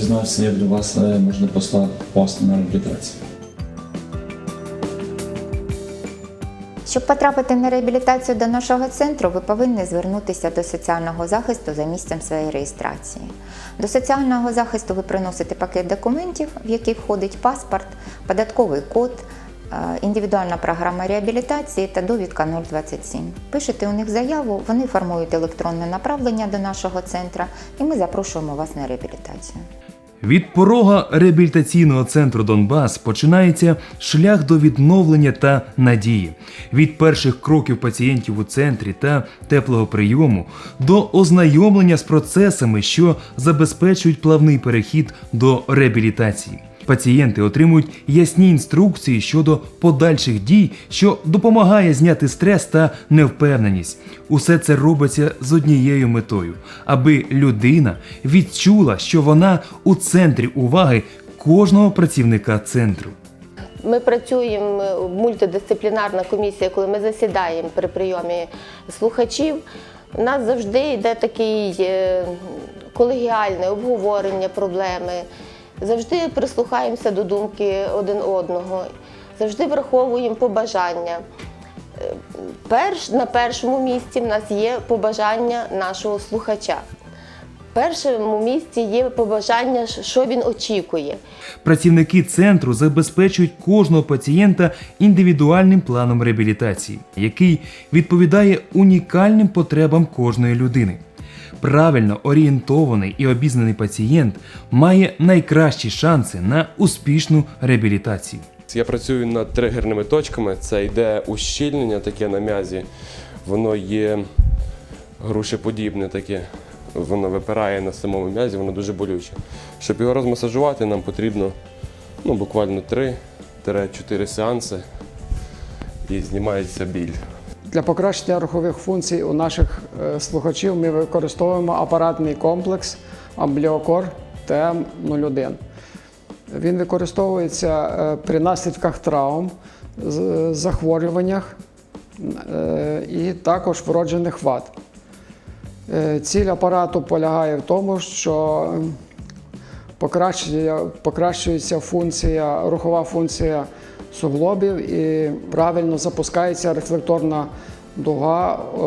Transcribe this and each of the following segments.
дізнатися, як до вас е, можна посла- попасти на реабілітацію. Щоб потрапити на реабілітацію до нашого центру, ви повинні звернутися до соціального захисту за місцем своєї реєстрації. До соціального захисту ви приносите пакет документів, в який входить паспорт, податковий код, е, індивідуальна програма реабілітації та довідка 027. Пишете у них заяву, вони формують електронне направлення до нашого центру, і ми запрошуємо вас на реабілітацію. Від порога реабілітаційного центру Донбас починається шлях до відновлення та надії. Від перших кроків пацієнтів у центрі та теплого прийому до ознайомлення з процесами, що забезпечують плавний перехід до реабілітації. Пацієнти отримують ясні інструкції щодо подальших дій, що допомагає зняти стрес та невпевненість. Усе це робиться з однією метою, аби людина відчула, що вона у центрі уваги кожного працівника центру. Ми працюємо е, мультидисциплінарна комісія, коли ми засідаємо при прийомі слухачів. У нас завжди йде такий е, колегіальне обговорення проблеми. Завжди прислухаємося до думки один одного, завжди враховуємо побажання. Перш, на першому місці в нас є побажання нашого слухача. В першому місці є побажання, що він очікує. Працівники центру забезпечують кожного пацієнта індивідуальним планом реабілітації, який відповідає унікальним потребам кожної людини. Правильно орієнтований і обізнаний пацієнт має найкращі шанси на успішну реабілітацію. Я працюю над тригерними точками. Це йде ущільнення таке на м'язі. Воно є грушеподібне таке. Воно випирає на самому м'язі, воно дуже болюче. Щоб його розмасажувати, нам потрібно ну, буквально 3-4 сеанси і знімається біль. Для покращення рухових функцій у наших е, слухачів ми використовуємо апаратний комплекс Ambliocor TM01. Він використовується е, при наслідках травм, захворюваннях е, і також вроджених вад. Ціль апарату полягає в тому, що покращується функція, рухова функція суглобів і правильно запускається рефлекторна дуга е,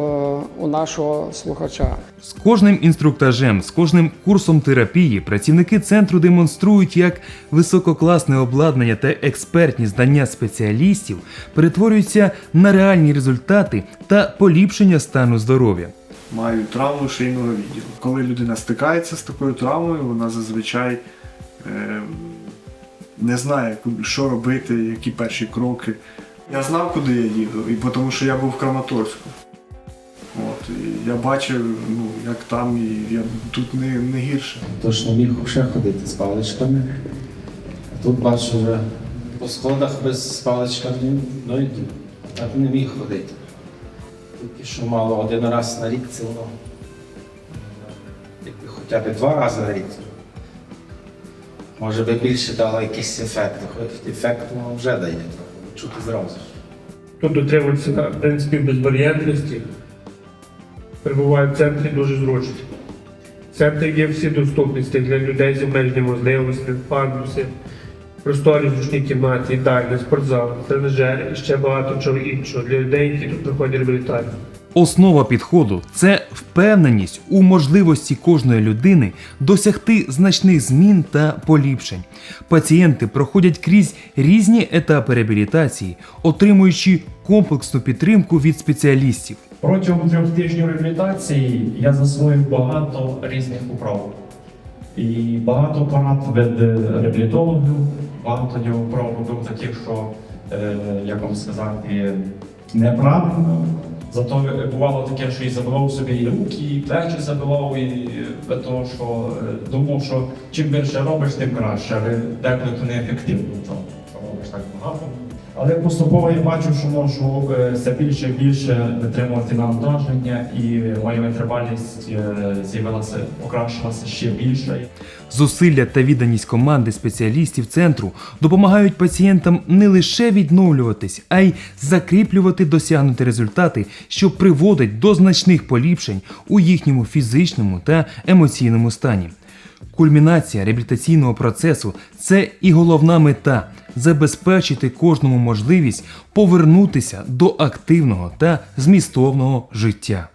у нашого слухача. З кожним інструктажем, з кожним курсом терапії працівники центру демонструють, як висококласне обладнання та експертні знання спеціалістів перетворюються на реальні результати та поліпшення стану здоров'я. Маю травму шийного відділу. Коли людина стикається з такою травмою, вона зазвичай е, не знає, що робити, які перші кроки. Я знав, куди я їду, і тому що я був в Краматорську. От, і я бачив, ну, як там, і я тут не, не гірше. Тож не міг ще ходити з паличками. А тут бачу вже по сходах без паличка ну йду. Так не міг ходити. Тільки що мало один раз на рік це. Хоча б два рази на рік. Може би більше дало якийсь ефект. Хоч ефект воно вже дає. Чути зразу. Тут дотримуються принципів безбар'єрності. Перебуває в центрі дуже зручно. В центрі є всі доступності для людей з обмеженими можливостями, пандуси, просторі зручні кімнати, їдальні, спортзал, тренажери і ще багато чого іншого для людей, які тут проходять реабілітацію. Основа підходу це впевненість у можливості кожної людини досягти значних змін та поліпшень. Пацієнти проходять крізь різні етапи реабілітації, отримуючи комплексну підтримку від спеціалістів. Протягом трьох тижнів реабілітації я засвоїв багато різних управ. І багато порад від реабілітологів, багато я управ робив таких, що, е, як вам сказати, неправильно. Зато бувало таке, що і забивав собі і руки, і плечі забивав, і е, того, що е, думав, що чим більше робиш, тим краще, але деколи то неефективно, то робиш так багато. Але поступово я бачу, що можу е, все більше і більше витримувати навантаження, і моя витривалість е, з'явилася, покращилася ще більше. Зусилля та відданість команди спеціалістів центру допомагають пацієнтам не лише відновлюватись, а й закріплювати досягнуті результати, що приводить до значних поліпшень у їхньому фізичному та емоційному стані. Кульмінація реабілітаційного процесу це і головна мета забезпечити кожному можливість повернутися до активного та змістовного життя.